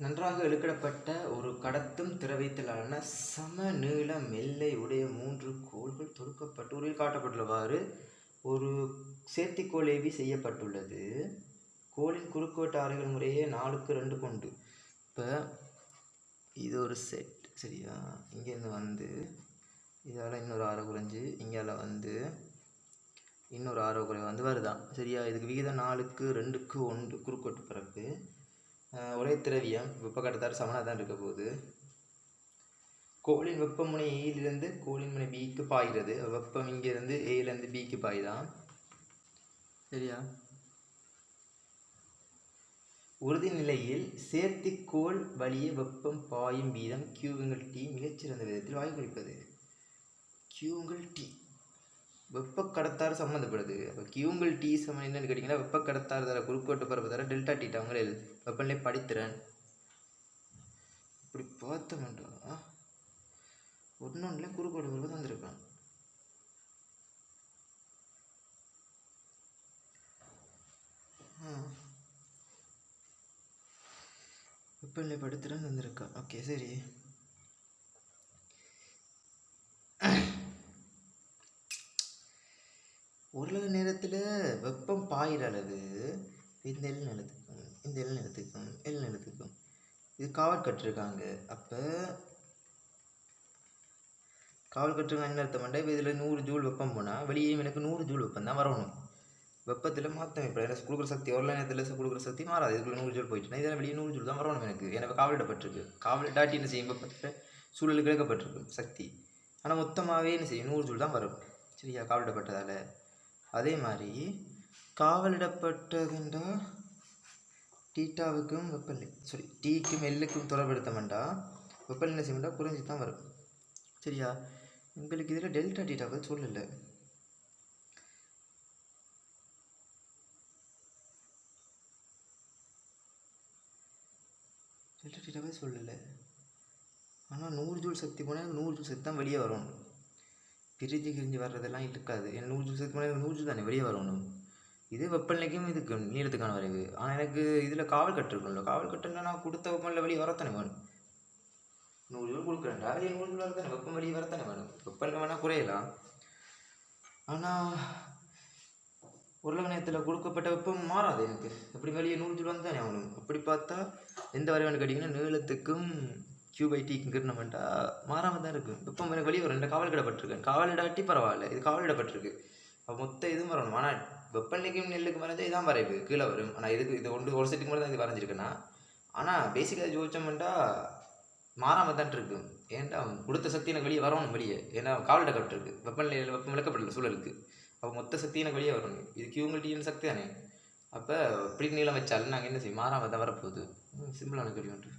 நன்றாக இழுக்கிடப்பட்ட ஒரு கடத்தும் திரவியத்திலான சம நீள மெல்லை உடைய மூன்று கோள்கள் தொடுக்கப்பட்டு உருவில் காட்டப்பட்டுள்ளவாறு ஒரு செயற்கைக்கோள் ஏவி செய்யப்பட்டுள்ளது. கோளின் குறுக்குவட்ட அறைகள் முறையே நாலுக்கு ரெண்டு கொண்டு. இப்போ இது ஒரு செட் சரியா? இங்கேருந்து வந்து இதால் இன்னொரு ஆரோ குறைஞ்சு இங்கால வந்து இன்னொரு ஆரோ குறை வந்து வருதான். சரியா? இதுக்கு விகிதம் நாலுக்கு ரெண்டுக்கு ஒன்று குறுக்கோட்டு பிறப்பு ஒரே திரவியம் வெப்ப கடத்தாறு சமனாக தான் இருக்க போகுது. கோளின் வெப்பமுனை ஏயிலிருந்து கோளின் முனை பிக்கு பாய்கிறது. வெப்பம் இங்கேருந்து ஏயிலேருந்து பிக்கு பாய்தான். சரியா? உறுதி நிலையில் சேர்த்திக்கோள் வழியே வெப்பம் பாயும் வீதம் கியூங்கள் டி மிகச்சிறந்த விதத்தில் வாயு குறிப்பது கியூங்கள் டி வெப்ப கடத்தாறு சம்மந்தப்படுது அப்போ கியூங்கல் டி சமன் என்னன்னு கேட்டிங்கன்னா வெப்ப கடத்தாறு தர குறுக்கோட்டு பரப்பு தர டெல்டா டி? அவங்களே வெப்பநிலை படித்திறன். இப்படி பார்த்தோம்டா. ஒன்னொன்றுல குறுக்கோட்டு பரப்பு தந்திருக்கான். வெப்பநிலை படித்திறன் தந்திருக்கான் ஓகே சரி. ஓரளவு நேரத்தில் வெப்பம் பாயிற அளவு இந்த எல் நிலத்துக்கும் இந்த எல் நிலத்துக்கும் எல் நிலத்துக்கும். இது காவல் கட்டிருக்காங்க. அப்போ காவல் கட்டுருக்காங்க என்ன அர்த்தம் பண்ணா இப்போ இதில் நூறு ஜூல் வெப்பம் போனால் வெளியே எனக்கு நூறு ஜூல் வெப்பம் தான் வரணும். வெப்பத்தில் மாற்றம் இப்போ எனக்கு கொடுக்குற சக்தி ஒரு நேரத்தில் கொடுக்குற சக்தி மாறாது. இதுக்குள்ள நூறு ஜூல் போயிட்டுனா இதில் வெளியே நூறு ஜூல் தான் வரணும் எனக்கு. எனக்கு காவலிடப்பட்டிருக்கு. காவலிடாட்டி என்ன செய்யும் வெப்பத்தில் சூழலுக்கு இழக்கப்பட்டிருக்கு சக்தி. ஆனால் மொத்தமாகவே என்ன செய்யும்? நூறு ஜூல் தான் வரும். சரியா? காவலிடப்பட்டதால். அதே மாதிரி காவலிடப்பட்டதுண்டா டீட்டாவுக்கும் வெப்பநிலை சாரி டீக்கும் எல்லுக்கும் தொடர்படுத்தமெண்டா வெப்பநிலை செய்யமெண்டா? குறைஞ்சி தான் வரும். சரியா? உங்களுக்கு இதில் டெல்டா டீட்டாவை சொல்லலை. டெல்டா டீட்டாவே சொல்லலை. ஆனால் நூறு ஜூல் சக்தி போனால் நூறு ஜூல் சக்தி தான் வெளியே வரும். பிரிஞ்சு கிரிஞ்சு வர்றதெல்லாம் இருக்காது. என் நூறு ஜூல் மேலே நூறு ஜூஸ் தானே வெளியே வரணும். இது வெப்பநிலைக்கும் இதுக்கு நீளத்துக்கான வரைவு. ஆனால் எனக்கு இதில் காவல் கட்டு இருக்கும்ல காவல் கட்டுன்னா நான் கொடுத்த வெப்பநிலை வெளியே வரத்தானே வேணும்? நூறு ஜூல் கொடுக்குறேன்டா வெளியே நூறு ஜூல் வரத்தானே வெப்பம் வெளியே வரத்தானே வேணும்? வெப்பநிலை வேணால் குறையலாம். ஆனால் உருளக நேரத்தில் கொடுக்கப்பட்ட வெப்பம் மாறாது எனக்கு. எப்படி வெளியே நூறு ஜூல் வந்து தானே ஆகணும்? அப்படி பார்த்தா எந்த வரைவன்னு கேட்டிங்கன்னா நீளத்துக்கும் கியூ பை டிக்குங்கிறனமெண்டா மாறாமல் தான் இருக்கும் வெப்பம் எனக்கு வெளியே வரும். இடப்பட்டிருக்கேன் காவல் இடாட்டி பரவாயில்ல. இது காவல் இடப்பட்டிருக்கு அப்போ மொத்த இதுவும் வரணும். ஆனால் வெப்பநிலைக்கும் நெல்லுக்கு வரைஞ்சா இதான் வரைவு. கீழே வரும். ஆனால் இதுக்கு இது ஒன்று ஒரு செட்டுக்கு மட்டும் தான் இது வரைஞ்சிருக்குன்னா ஆனால் பேசிக்காக ஜோதிச்சோம்னா மாறாமல் தான் இருக்கும் ஏன்டா கொடுத்த சக்தி எனக்கு வெளியே வரணும் வெளியே. ஏன்னா காவலிடப்பட்டிருக்கு வெப்பநிலையில் வெப்பம் விளக்கப்படல சூழலுக்கு அப்போ மொத்த சக்தி எனக்கு வெளியே வரணும். இது கியூங்கள்டின்னு சக்தி தானே அப்போ இப்படி நீளம் வச்சாலும் நாங்கள் என்ன செய்யும் மாறாமல் தான் வரப்போகுது. சிம்பிளான கேள்வி ஒன்று.